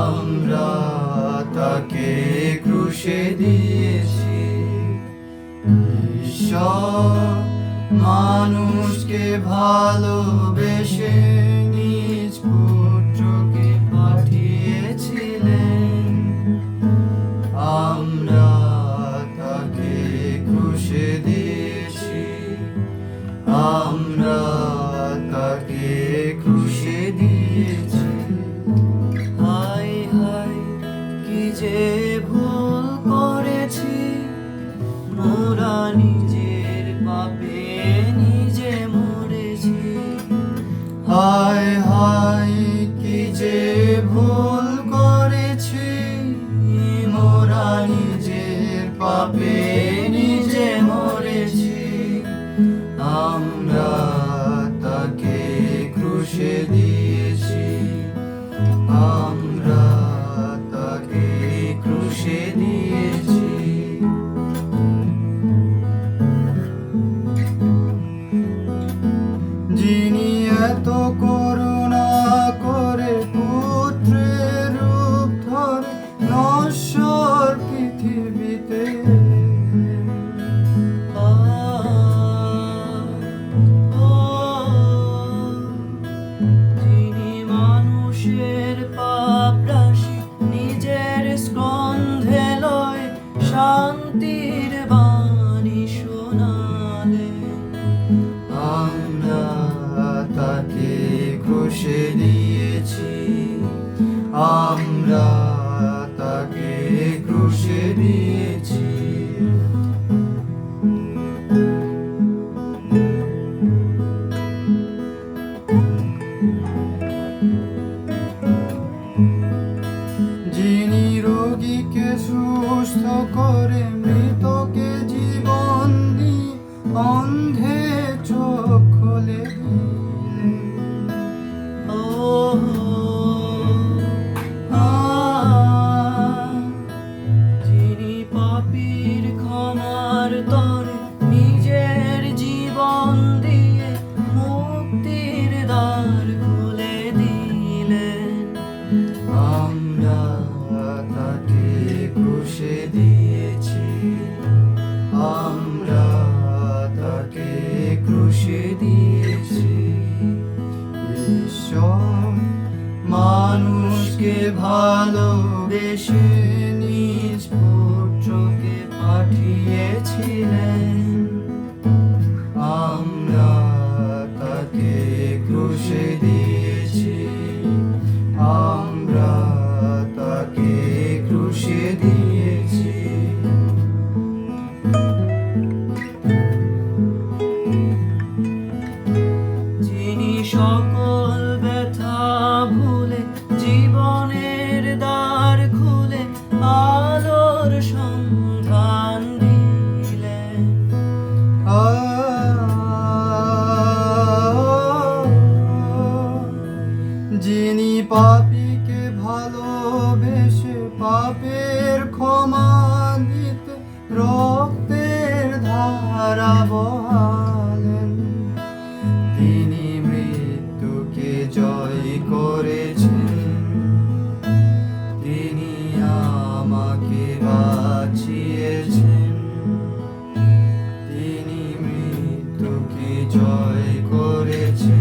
আমরা তাকে ক্রুশে দিয়েছি। মানুষকে ভালোবেসে আমরা তাকে ক্রুশে দিয়েছি। হাই হাই কি যে ভুল করেছি। মোরা নিজের পাপে নিজে মরেছি। হায় হায়, কি যে ভুল করেছি। মোরা নিজের পাপে ক্রুশে দিয়েছি ক্রুশে দিয়েছি। আমরা ঈশ্বর, মানুষকে ভালোবেসে নিজ পুত্রকে পাঠিয়েছিলেন। আমরা তাকে ক্রুশে দিয়েছি। আমরা তাকে ক্রুশে দিয়েছি। যিনি সকল পাপিকে ভালোবেসে পাপের ক্ষমা দিতে রক্তের ধারা বহালেন। তিনি মৃত্যুকে জয় করেছেন। তিনি আমাকে বাঁচিয়েছেন। তিনি মৃত্যুকে জয় করেছেন।